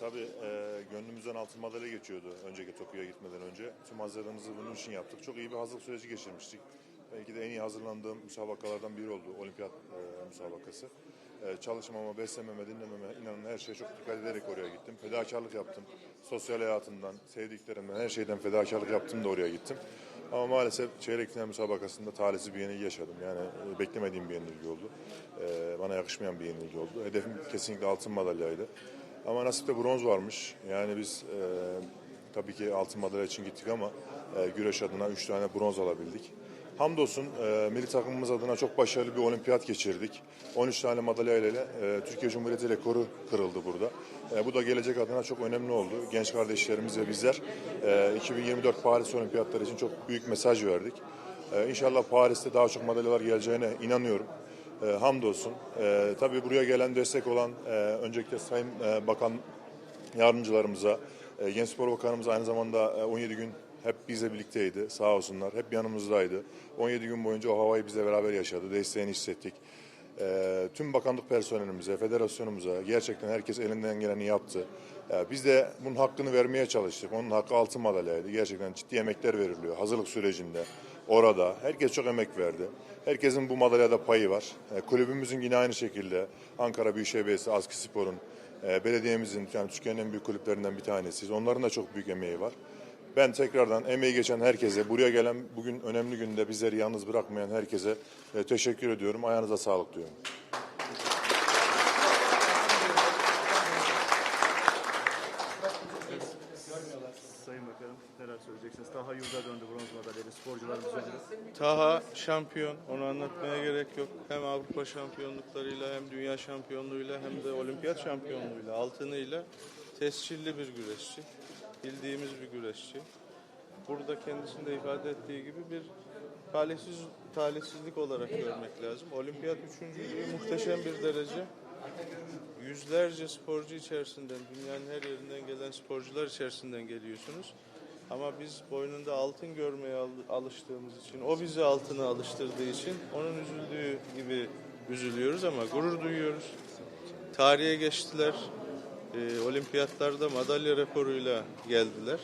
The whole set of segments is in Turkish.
tabii e, gönlümüzden altın madalya geçiyordu önceki Tokyo'ya gitmeden önce. Tüm hazırlığımızı bunun için yaptık. Çok iyi bir hazırlık süreci geçirmiştik. Belki de en iyi hazırlandığım müsabakalardan biri oldu olimpiyat e, müsabakası. E, çalışmama, beslememe, dinlememe, inanın her şeye çok dikkat ederek oraya gittim. Fedakarlık yaptım. Sosyal hayatımdan, sevdiklerimden, her şeyden fedakarlık yaptım da oraya gittim. Ama maalesef çeyrek final müsabakasında talihsiz bir yenilgi yaşadım. Yani e, beklemediğim bir yenilgi oldu. E, bana yakışmayan bir yenilgi oldu. Hedefim kesinlikle altın madalyaydı. Ama nasipte bronz varmış. Yani biz e, tabii ki altın madalya için gittik ama e, güreş adına 3 tane bronz alabildik. Hamdolsun e, milli takımımız adına çok başarılı bir olimpiyat geçirdik. 13 tane madalya ile e, Türkiye Cumhuriyeti rekoru kırıldı burada. E, bu da gelecek adına çok önemli oldu. Genç kardeşlerimiz ve bizler e, 2024 Paris Olimpiyatları için çok büyük mesaj verdik. E, inşallah Paris'te daha çok madalyalar geleceğine inanıyorum. E, hamdolsun. E, tabii buraya gelen destek olan e, öncelikle Sayın e, Bakan yardımcılarımıza, e, Genç Spor Bakanımız aynı zamanda e, 17 gün hep bizle birlikteydi. Sağ olsunlar. Hep yanımızdaydı. 17 gün boyunca o havayı bizle beraber yaşadı. Desteğini hissettik. E, tüm bakanlık personelimize, federasyonumuza gerçekten herkes elinden geleni yaptı. E, biz de bunun hakkını vermeye çalıştık. Onun hakkı altın madalyaydı. Gerçekten ciddi emekler veriliyor hazırlık sürecinde. Orada herkes çok emek verdi. Herkesin bu madalyada payı var. E, kulübümüzün yine aynı şekilde Ankara Büyükşehir Belediyesi, Aski Spor'un, e, belediyemizin yani Türkiye'nin en büyük kulüplerinden bir tanesiyiz. Onların da çok büyük emeği var. Ben tekrardan emeği geçen herkese, buraya gelen bugün önemli günde bizleri yalnız bırakmayan herkese e, teşekkür ediyorum. Ayağınıza sağlık diyorum. Sayın Bakanım neler söyleyeceksiniz? Taha yurda döndü bronz madalyayla sporcularımız önce. Taha şampiyon, onu anlatmaya gerek yok. Hem Avrupa şampiyonluklarıyla hem dünya şampiyonluğuyla hem de olimpiyat şampiyonluğuyla, altınıyla tescilli bir güreşçi. Bildiğimiz bir güreşçi. Burada kendisinde ifade ettiği gibi bir talihsiz talihsizlik olarak görmek lazım. Olimpiyat üçüncülüğü muhteşem bir derece. Yüzlerce sporcu içerisinden, dünyanın her yerinden gelen sporcular içerisinden geliyorsunuz. Ama biz boynunda altın görmeye al- alıştığımız için, o bizi altına alıştırdığı için onun üzüldüğü gibi üzülüyoruz ama gurur duyuyoruz. Tarihe geçtiler. Ee, olimpiyatlarda madalya rekoruyla geldiler.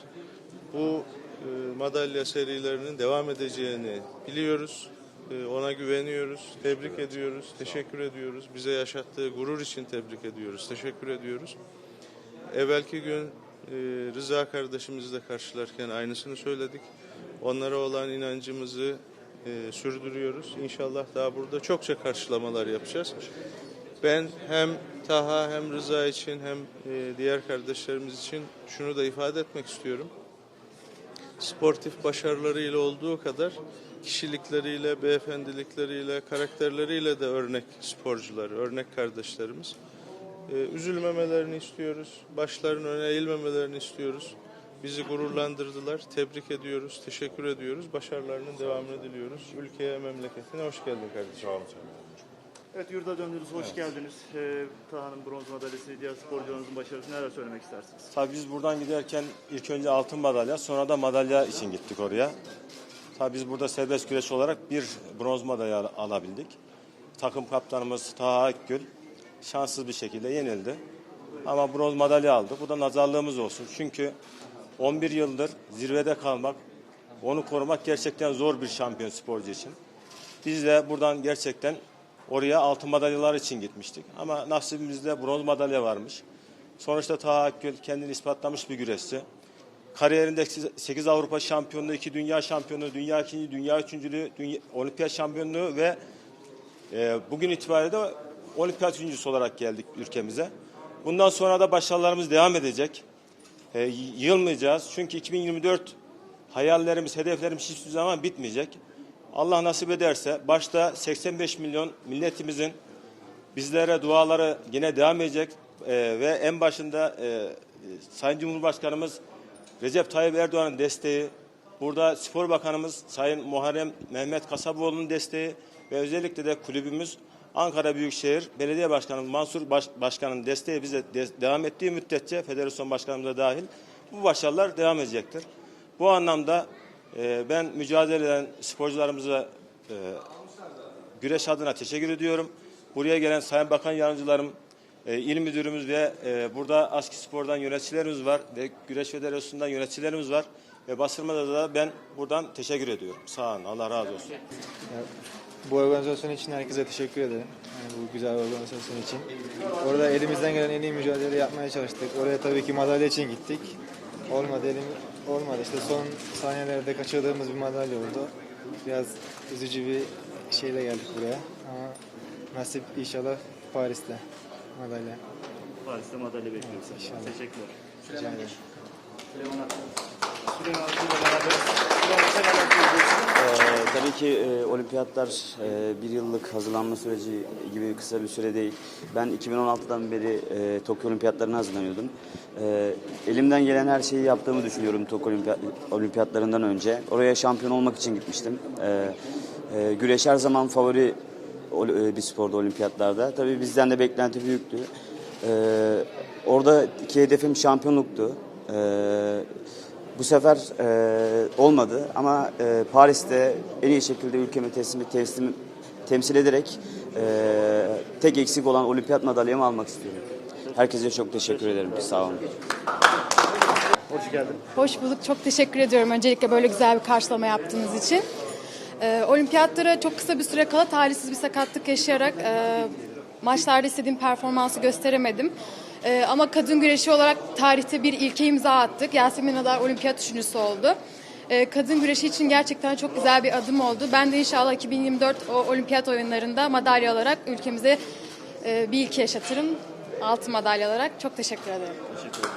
Bu e, madalya serilerinin devam edeceğini biliyoruz. Ee, ona güveniyoruz, tebrik ediyoruz, teşekkür ediyoruz. Bize yaşattığı gurur için tebrik ediyoruz, teşekkür ediyoruz. Evvelki gün e, Rıza kardeşimizle karşılarken aynısını söyledik. Onlara olan inancımızı e, sürdürüyoruz. İnşallah daha burada çokça karşılamalar yapacağız. Ben hem Taha hem Rıza için hem e, diğer kardeşlerimiz için şunu da ifade etmek istiyorum. Sportif başarılarıyla olduğu kadar kişilikleriyle, beyefendilikleriyle, karakterleriyle de örnek sporcular, örnek kardeşlerimiz. Ee, üzülmemelerini istiyoruz. Başlarının öne eğilmemelerini istiyoruz. Bizi gururlandırdılar. Tebrik ediyoruz. Teşekkür ediyoruz. Başarılarının devamını diliyoruz. Ülkeye, memleketine hoş geldin kardeşim. Sağ olun. Evet yurda döndünüz, hoş geldiniz. Ee, Taha'nın bronz madalyası, diğer sporcularımızın başarısı neler söylemek istersiniz? Tabii biz buradan giderken ilk önce altın madalya sonra da madalya için gittik oraya. Tabii biz burada serbest güreş olarak bir bronz madalya al- alabildik. Takım kaptanımız Taha Akgül şanssız bir şekilde yenildi. Ama bronz madalya aldı. Bu da nazarlığımız olsun. Çünkü 11 yıldır zirvede kalmak, onu korumak gerçekten zor bir şampiyon sporcu için. Biz de buradan gerçekten oraya altın madalyalar için gitmiştik. Ama nasibimizde bronz madalya varmış. Sonuçta Taha Akgül kendini ispatlamış bir güreşçi. Kariyerinde 8 Avrupa şampiyonluğu, 2 dünya şampiyonluğu, dünya ikinci, dünya üçüncülüğü, dünya, olimpiyat şampiyonluğu ve e, bugün itibariyle de olimpiyat üçüncüsü olarak geldik ülkemize. Bundan sonra da başarılarımız devam edecek. E, yılmayacağız. Çünkü 2024 hayallerimiz, hedeflerimiz hiçbir zaman bitmeyecek. Allah nasip ederse başta 85 milyon milletimizin bizlere duaları yine devam edecek Ee, ve en başında e, Sayın Cumhurbaşkanımız Recep Tayyip Erdoğan'ın desteği, burada Spor Bakanımız Sayın Muharrem Mehmet Kasaboğlu'nun desteği ve özellikle de kulübümüz Ankara Büyükşehir Belediye Başkanı Mansur Baş, Başkan'ın desteği bize de- devam ettiği müddetçe Federasyon Başkanımız da dahil bu başarılar devam edecektir. Bu anlamda e, ben mücadele eden sporcularımıza e, güreş adına teşekkür ediyorum. Buraya gelen Sayın Bakan Yardımcılarım, e, il müdürümüz ve e, burada Aski Spor'dan yöneticilerimiz var ve Güreş Federasyonu'ndan yöneticilerimiz var. Ve basırmada da ben buradan teşekkür ediyorum. Sağ olun. Allah razı olsun. Bu organizasyon için herkese teşekkür ederim. Yani bu güzel organizasyon için. Orada elimizden gelen en iyi mücadele yapmaya çalıştık. Oraya tabii ki madalya için gittik. Olmadı elim olmadı. İşte son saniyelerde kaçırdığımız bir madalya oldu. Biraz üzücü bir şeyle geldik buraya. Ama nasip inşallah Paris'te madalya. Paris'te madalya bekliyoruz. İnşallah. Teşekkürler. Rica ederim. Ee, tabii ki e, olimpiyatlar e, bir yıllık hazırlanma süreci gibi kısa bir süre değil. Ben 2016'dan beri e, Tokyo Olimpiyatlarına hazırlanıyordum. E, elimden gelen her şeyi yaptığımı düşünüyorum Tokyo Olimpiyat, Olimpiyatlarından önce. Oraya şampiyon olmak için gitmiştim. E, e, güreş her zaman favori e, bir sporda olimpiyatlarda. Tabii bizden de beklenti büyüktü. E, orada iki hedefim şampiyonluktu. E, bu sefer e, olmadı ama e, Paris'te en iyi şekilde ülkemi teslim, teslim temsil ederek e, tek eksik olan olimpiyat madalyamı almak istiyorum. Herkese çok teşekkür ederim. Sağ olun. Hoş geldin. Hoş bulduk. Çok teşekkür ediyorum öncelikle böyle güzel bir karşılama yaptığınız için. Ee, olimpiyatlara çok kısa bir süre kala talihsiz bir sakatlık yaşayarak e, maçlarda istediğim performansı gösteremedim. E, ama kadın güreşi olarak tarihte bir ilke imza attık. Yasemin Adar olimpiyat üçüncüsü oldu. E, kadın güreşi için gerçekten çok güzel bir adım oldu. Ben de inşallah 2024 o olimpiyat oyunlarında madalya alarak ülkemize e, bir ilki yaşatırım. Altın madalya alarak. Çok teşekkür ederim. Teşekkür ederim.